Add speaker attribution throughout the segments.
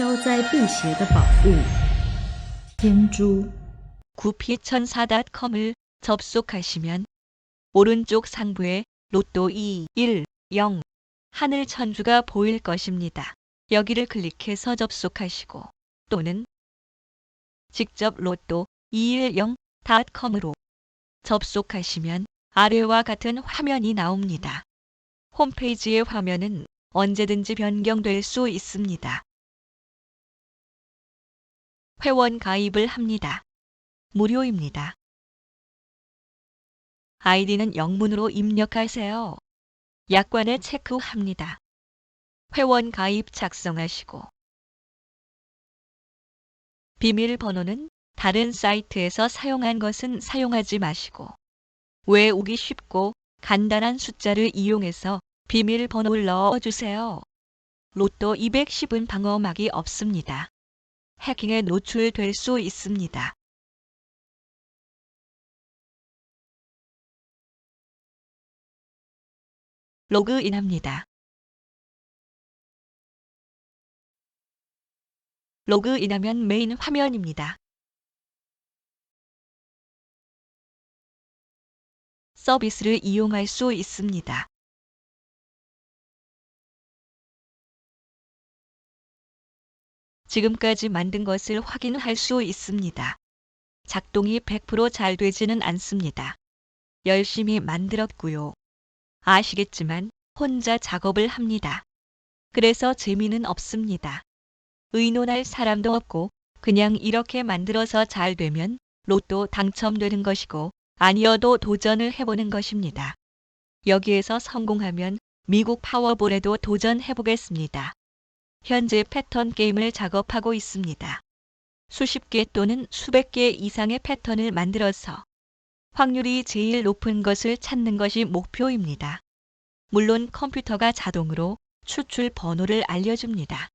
Speaker 1: 消灾避邪的宝物——天珠。
Speaker 2: 구피천사.com을 접속하시면 오른쪽 상부에 로또 2, 1, 0 하늘 천주가 보일 것입니다. 여기를 클릭해서 접속하시고 또는 직접 로또 210.com으로 접속하시면 아래와 같은 화면이 나옵니다. 홈페이지의 화면은 언제든지 변경될 수 있습니다. 회원 가입을 합니다. 무료입니다. 아이디는 영문으로 입력하세요. 약관을 체크합니다. 회원 가입 작성하시고 비밀번호는 다른 사이트에서 사용한 것은 사용하지 마시고 외우기 쉽고 간단한 숫자를 이용해서 비밀번호를 넣어주세요. 로또 210은 방어막이 없습니다. 해킹에 노출될 수 있습니다. 로그인합니다. 로그인하면 메인 화면입니다. 서비스를 이용할 수 있습니다. 지금까지 만든 것을 확인할 수 있습니다. 작동이 100%잘 되지는 않습니다. 열심히 만들었고요. 아시겠지만 혼자 작업을 합니다. 그래서 재미는 없습니다. 의논할 사람도 없고 그냥 이렇게 만들어서 잘 되면 로또 당첨되는 것이고 아니어도 도전을 해보는 것입니다. 여기에서 성공하면 미국 파워볼에도 도전해보겠습니다. 현재 패턴 게임을 작업하고 있습니다. 수십 개 또는 수백 개 이상의 패턴을 만들어서 확률이 제일 높은 것을 찾는 것이 목표입니다. 물론 컴퓨터가 자동으로 추출 번호를 알려줍니다.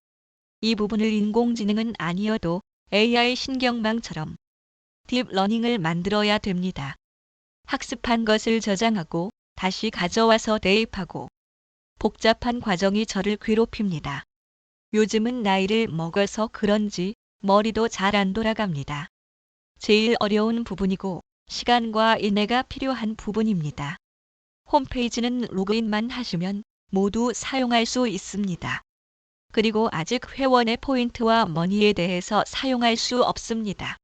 Speaker 2: 이 부분을 인공지능은 아니어도 AI 신경망처럼 딥러닝을 만들어야 됩니다. 학습한 것을 저장하고 다시 가져와서 대입하고 복잡한 과정이 저를 괴롭힙니다. 요즘은 나이를 먹어서 그런지 머리도 잘 안 돌아갑니다. 제일 어려운 부분이고 시간과 인내가 필요한 부분입니다. 홈페이지는 로그인만 하시면 모두 사용할 수 있습니다. 그리고 아직 회원의 포인트와 머니에 대해서 사용할 수 없습니다.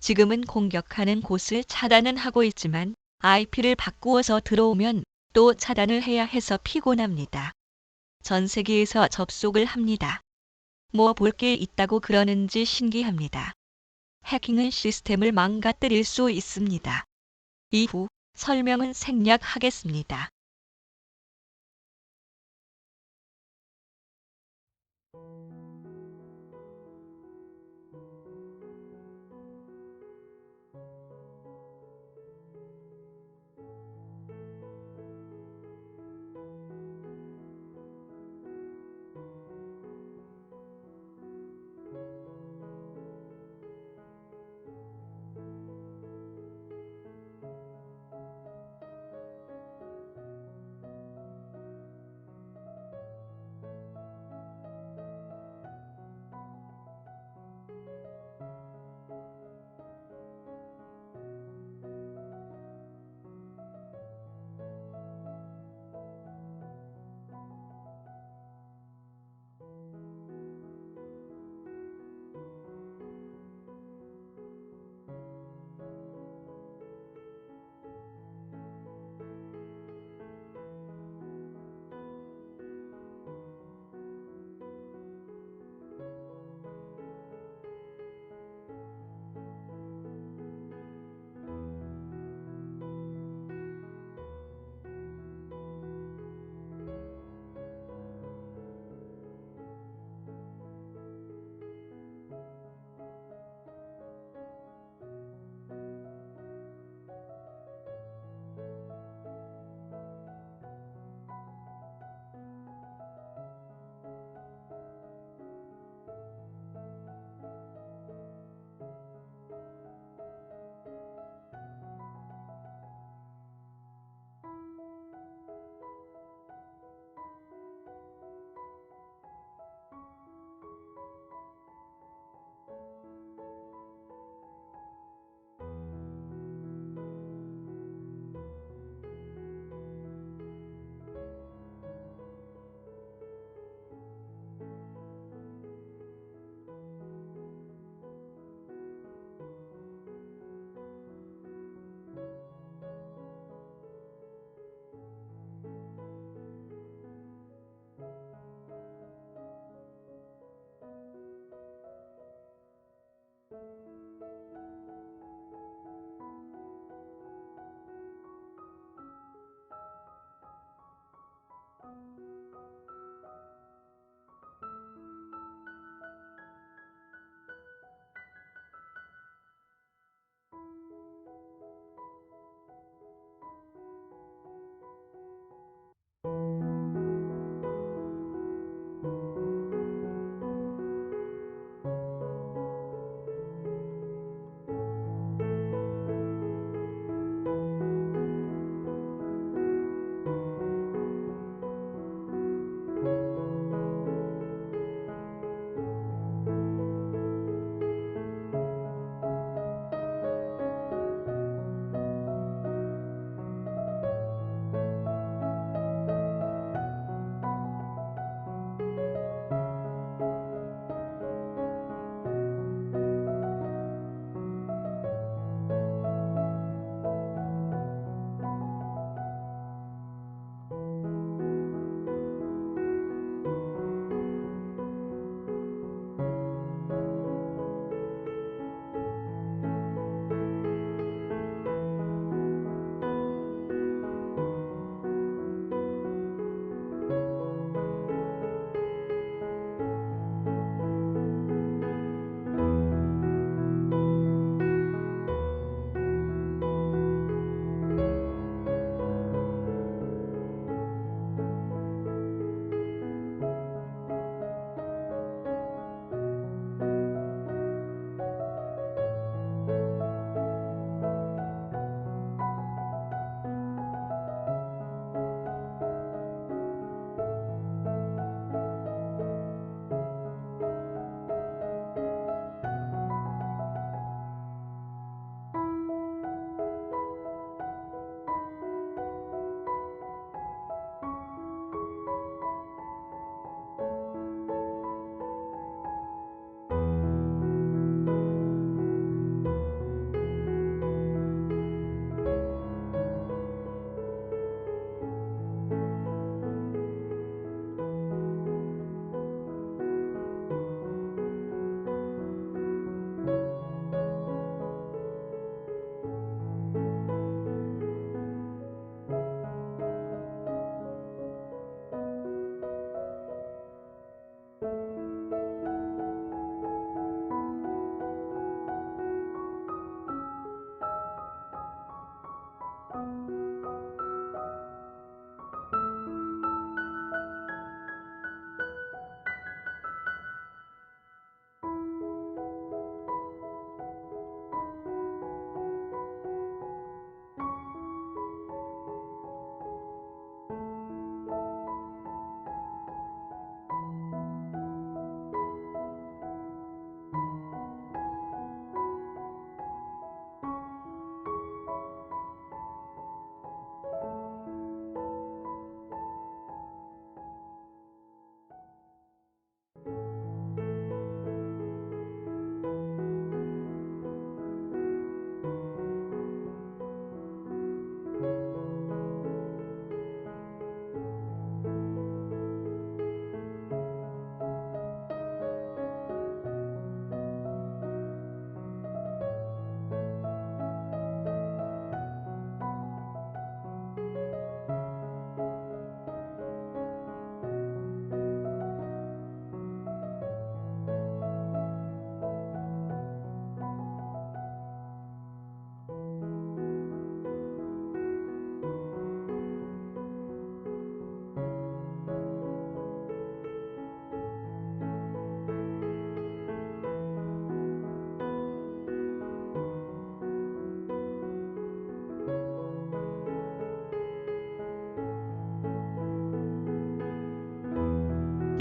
Speaker 2: 지금은 공격하는 곳을 차단은 하고 있지만 IP를 바꾸어서 들어오면 또 차단을 해야 해서 피곤합니다. 전 세계에서 접속을 합니다. 뭐 볼 게 있다고 그러는지 신기합니다. 해킹은 시스템을 망가뜨릴 수 있습니다. 이후 설명은 생략하겠습니다.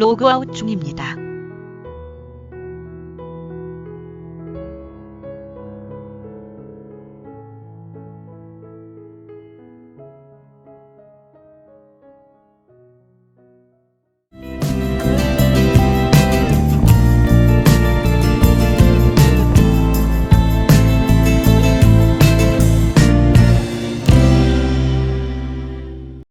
Speaker 2: 로그아웃 중입니다.